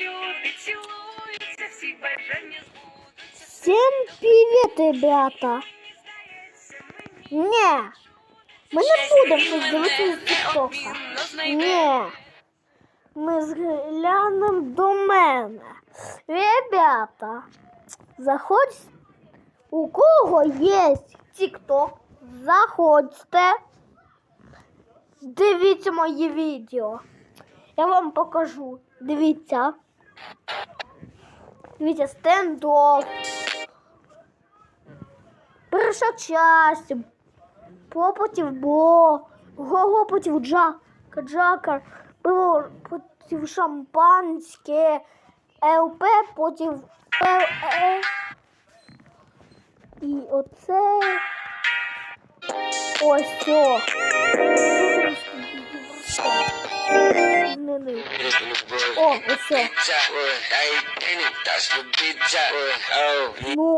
люди цілуються, всі бажання збудуться. Всем привет, ребята! Не, ми не будемо щось дивитися з тіктока. Знайде. Ми зглянемо до мене. Ребята, заходь. У кого є тікток, заходьте. Дивіться мої відео. Я вам покажу. Дивіться. Дивіться, стендоп. Перша часть. Попотів бо. Гого потів джака, джакар. Було потів шампанське. ЛП потів ЛЕ. І оце. Ось. О, ось все. Ну, і все.